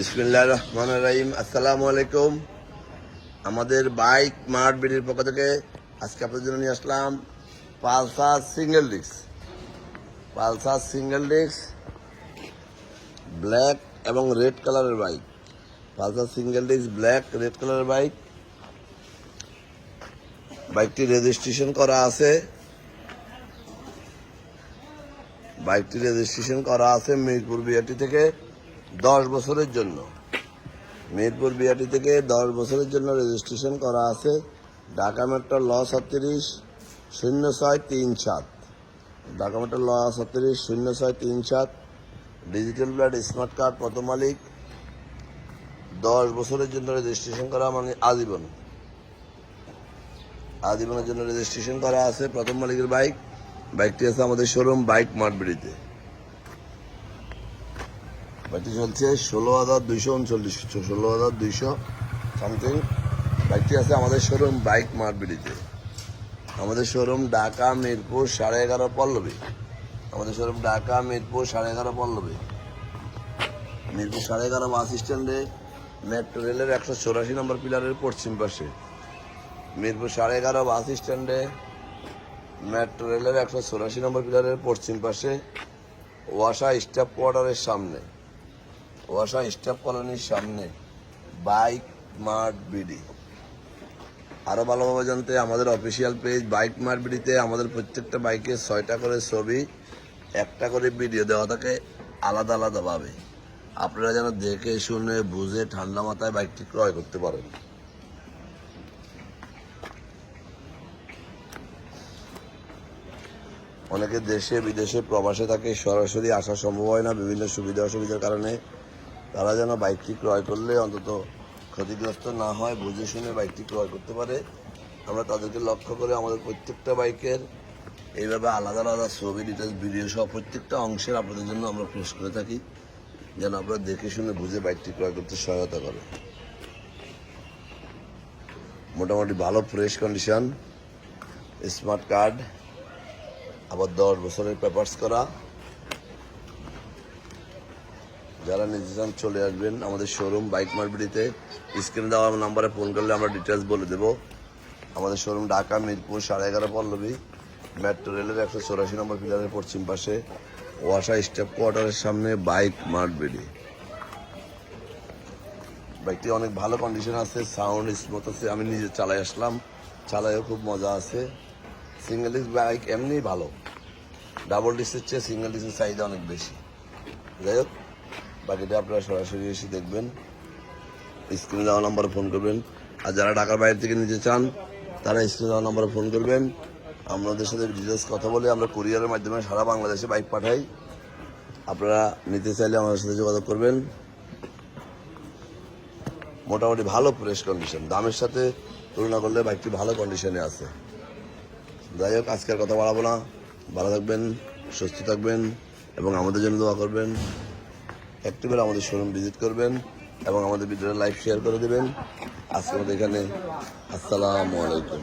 বিসমিল্লাহ রহমান রাহিম। আসসালামু আলাইকুম। আমাদের বাইক মার্ট বিডির পক্ষ থেকে আজকে আপনাদের জন্য নিয়ে আসলাম Pulsar single disc. Pulsar single disc, black এবং রেড কালারের bike. Pulsar single disc, black, red কালারের বাইক। বাইকটি রেজিস্ট্রেশন করা আছে। বাইকটি রেজিস্ট্রেশন করা আছে মিরপুর বিআরটি থেকে। দশ বছরের জন্য। মিরপুর বিআরটি থেকে দশ বছরের জন্য রেজিস্ট্রেশন করা আছে। ঢাকা মেট্রো ল ছত্রিশ শূন্য ছয় তিন সাত। ঢাকা মেট্রো ল ছত্রিশ শূন্য ছয় তিন সাত। ডিজিটাল ব্লাড স্মার্ট কার্ড প্রথম মালিক। দশ বছরের জন্য রেজিস্ট্রেশন করা মানে আজীবন। আজীবনের জন্য রেজিস্ট্রেশন করা আছে। প্রথম মালিকের বাইক বাইকটি আছে আমাদের শোরুম বাইক মার্টবিড়িতে বাইকটি চলছে ষোলো হাজার দুইশো উনচল্লিশ, ষোলো হাজার দুইশো সামথিং বাইকটি আছে আমাদের শোরুম বাইক মার্টবিড়িতে আমাদের শোরুম ঢাকা, মিরপুর, সাড়ে এগারো পল্লবী। আমাদের শোরুম ঢাকা, মিরপুর, সাড়ে এগারো পল্লবী। মিরপুর সাড়ে এগারো বাস স্ট্যান্ডে মেট্রো রেলের একশো চৌরাশি নম্বর পিলারের পশ্চিম পাশে। মিরপুর সাড়ে এগারো বাস স্ট্যান্ডে মেট্রো রেলের একশো চৌরাশি নম্বর পিলারের পশ্চিম পাশে ওয়াসা স্টাফ কোয়ার্টারের সামনে। ওয়াসা স্টাফ কলোনির সামনে বাইক মার্ট বিডি। আরও ভালোভাবে জানতে আমাদের অফিসিয়াল পেজ বাইক মার্ট বিডিতে আমাদের প্রত্যেকটা বাইকে ছয়টা করে ছবি, একটা করে ভিডিও দেওয়া থাকে আলাদা আলাদাভাবে। আপনারা যেন দেখে, শুনে, বুঝে ঠান্ডা মাথায় বাইকটি ক্রয় করতে পারেন। অনেকে দেশে, বিদেশে প্রবাসে থাকে, সরাসরি আসা সম্ভব হয় না, বিভিন্ন সুবিধা অসুবিধার কারণে তারা যেন বাইকটি ক্রয় করলে অন্তত ক্ষতিগ্রস্ত না হয় বুঝে শুনে বাইকটি ক্রয় করতে পারে। আমরা তাদেরকে লক্ষ্য করে আমাদের প্রত্যেকটা বাইকের এইভাবে আলাদা আলাদা ছবি ডিটেলস ভিডিও সহ প্রত্যেকটা অংশের আপনাদের জন্য আমরা পোস্ট করে থাকি, যেন আপনারা দেখে শুনে বুঝে বাইকটি ক্রয় করতে সহায়তা করে। মোটামুটি ভালো ফ্রেশ কন্ডিশন স্মার্ট কার্ড আবার দশ বছরের পেপার্স করা। যারা নিতে চান চলে আসবেন আমাদের শোরুম বাইক মার্বিটিতে স্ক্রিনে দেওয়া নাম্বারে ফোন করলে আমরা ডিটেলস বলে দেব। আমাদের শোরুম ঢাকা, মিরপুর, সাড়ে এগারো পল্লবী মেট্রো রেলের একশো চৌরাশি নম্বর পিলারের পশ্চিম পাশে ওয়াসা স্টেপ কোয়ার্টারের সামনে বাইক মার্টবিডি বাইকটি অনেক ভালো কন্ডিশন আছে সাউন্ড স্মুথ আছে, আমি নিজে চালাই আসলাম, চালাইও খুব মজা আছে। সিঙ্গেল ডিস্ক বাইক এমনি ভালো। ডাবল ডিস্কের চেয়ে সিঙ্গেল ডিস্কের চাহিদা অনেক বেশি। যাই হোক বাকিটা আপনারা সরাসরি এসে দেখবেন। স্ক্রিনে দেওয়া নম্বরে ফোন করবেন। আর যারা ঢাকার বাইরে থেকে নিতে চান, তারা স্ক্রিনে দেওয়া নম্বরে ফোন করবেন। আমাদের সাথে ডিটেলস কথা বলে আমরা কুরিয়ারের মাধ্যমে সারা বাংলাদেশে বাইক পাঠাই। আপনারা নিতে চাইলে আমাদের সাথে যোগাযোগ করবেন। মোটামুটি ভালো ফ্রেশ কন্ডিশন দামের সাথে তুলনা করলে বাইকটি ভালো কন্ডিশনে আছে। যাই হোক, আজকের কথা বাড়াবো না। ভালো থাকবেন, সুস্থ থাকবেন এবং আমাদের জন্য দোয়া করবেন। অ্যাক্টিভের আমাদের শোরুম ভিজিট করবেন এবং আমাদের ভিডিওটা লাইভ শেয়ার করে দেবেন। আজকে আমাদের এখানে। আসসালাম আলাইকুম।